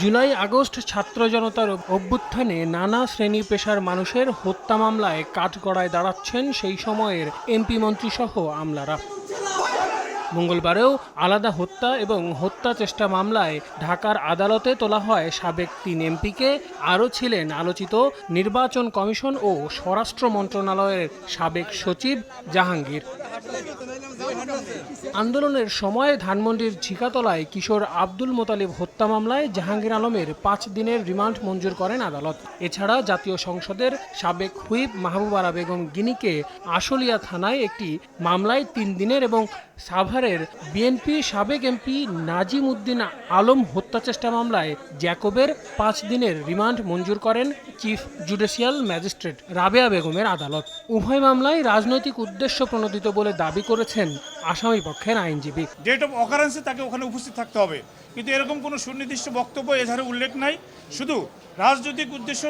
July August ছাত্র জনতার অভ্যুত্থানে নানা শ্রেণি পেশার মানুষের হত্যা মামলায় কাঠগড়ায় দাঁড়াচ্ছেন সেই সময়ের এমপি মন্ত্রীসহ আমলারা। মঙ্গলবারেও আলাদা হত্যা এবং হত্যা চেষ্টা মামলায় ঢাকার আদালতে তোলা হয় সাবেক তিন এমপিকে। আরও ছিলেন আলোচিত নির্বাচন কমিশন ও স্বরাষ্ট্র মন্ত্রণালয়ের সাবেক সচিব জাহাঙ্গীর। আন্দোলনের সময় ধানমন্ডির ঝিকাতলায় কিশোর আব্দুল মোতালিব হত্যা মামলায় জাহাঙ্গীর আলমের পাঁচ দিনের রিমান্ড মঞ্জুর করেন আদালত। এছাড়া জাতীয় সংসদের সাবেক হুইপ মাহবুবারা বেগম গিনিকে আশুলিয়া থানায় একটি মামলায় তিন দিনের এবং সাভারের বিএনপি সাবেক এমপি নাজিম উদ্দিন আলম হত্যা চেষ্টা মামলায় জ্যাকবের পাঁচ দিনের রিমান্ড মঞ্জুর করেন চিফ জুডিশিয়াল ম্যাজিস্ট্রেট রাবেয়া বেগমের আদালত। উভয় মামলায় রাজনৈতিক উদ্দেশ্য প্রণোদিত বলে দাবি করেছেন আসামি পক্ষের আইনজীবী। ডেট অফ অকারেন্সে তাকে ওখানে উপস্থিত থাকতে হবে। কিন্তু এরকম কোনো সুনির্দিষ্ট বক্তব্য এধারে উল্লেখ নাই। শুধু রাজনৈতিক উদ্দেশ্য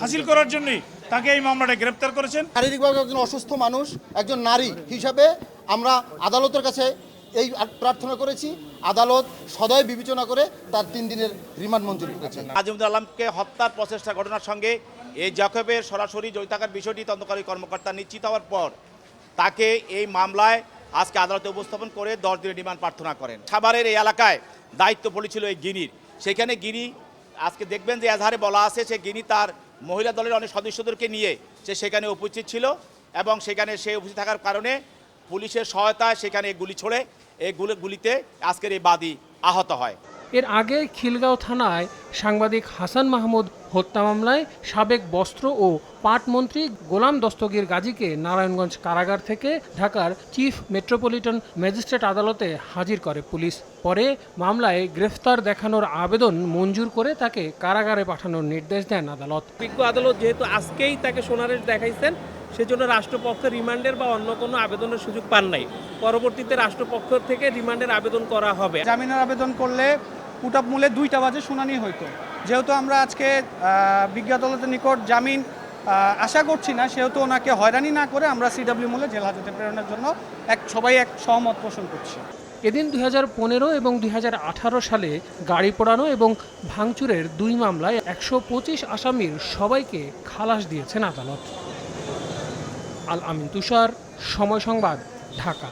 হাসিল করার জন্যই তাকে এই মামলাটা গ্রেপ্তার করেছেন। শারীরিকভাবে একজন অসুস্থ মানুষ একজন নারী হিসাবে আমরা আদালতের কাছে এই প্রার্থনা করেছি। আদালত সদয় বিবেচনা করে তার তিন দিনের রিমান্ড মঞ্জুর করেছেন। আজিমুদ্দিন আলমকে হত্যার প্রচেষ্টা ঘটনার সঙ্গে এই জাকবের সরাসরি জড়িত থাকার বিষয়টি তদন্তকারী কর্মকর্তা নিশ্চিত হওয়ার পর তাকে এই মামলায় আজকে আদালতে উপস্থাপন করে দশ দিনের রিমান্ড প্রার্থনা করেন। সাভারের এই এলাকায় দায়িত্ব পড়েছিল এই গিনির। সেখানে গিনি আজকে দেখবেন যে এজাহারে বলা আছে সে গিনি তার মহিলা দলের অনেক সদস্যদেরকে নিয়ে সে সেখানে উপস্থিত ছিল এবং সেখানে সে উপস্থিত থাকার কারণে পুলিশের সহায়তায় সেখানে গুলি ছোড়ে। এই গুলি গুলিতে আজকের এই বাদী আহত হয়। এর আগে খিলগাঁও থানায় সাংবাদিক হাসান মাহমুদ হত্যা মামলায় সাবেক বস্ত্র ও পাট মন্ত্রী গোলাম দস্তগীর গাজীকে নারায়ণগঞ্জ কারাগার থেকে ঢাকার চিফ মেট্রোপলিটন ম্যাজিস্ট্রেট আদালতে হাজির করে পুলিশ। পরে মামলায় গ্রেফতার দেখানোর আবেদন মঞ্জুর করে তাকে কারাগারে পাঠানোর নির্দেশ দেন আদালত। বিজ্ঞ আদালত যেহেতু আজকেই তাকে সোনারের দেখাইছেন সেজন্য রাষ্ট্রপক্ষ রিমান্ডের বা অন্য কোনো আবেদনের সুযোগ পান নাই। পরবর্তীতে রাষ্ট্রপক্ষ থেকে রিমান্ডের আবেদন করা হবে। জামিনের আবেদন করলে পুটাপ মূলে দুইটা বাজে শুনানি হইতো। যেহেতু আমরা আজকে বিজ্ঞ আদালতের নিকট জামিন আশা করছি না, সেহেতু ওনাকে হয়রানি না করে আমরা সিডাব্লিউ মূলে জেল হাজতে প্রেরণের জন্য এক, সবাই এক সহমত পোষণ করছি। এদিন দুই হাজার পনেরো এবং দুই হাজার আঠারো সালে গাড়ি পোড়ানো এবং ভাঙচুরের দুই মামলায় একশো পঁচিশ আসামির সবাইকে খালাস দিয়েছেন আদালত। আল আমিন তুষার, সময় সংবাদ, ঢাকা।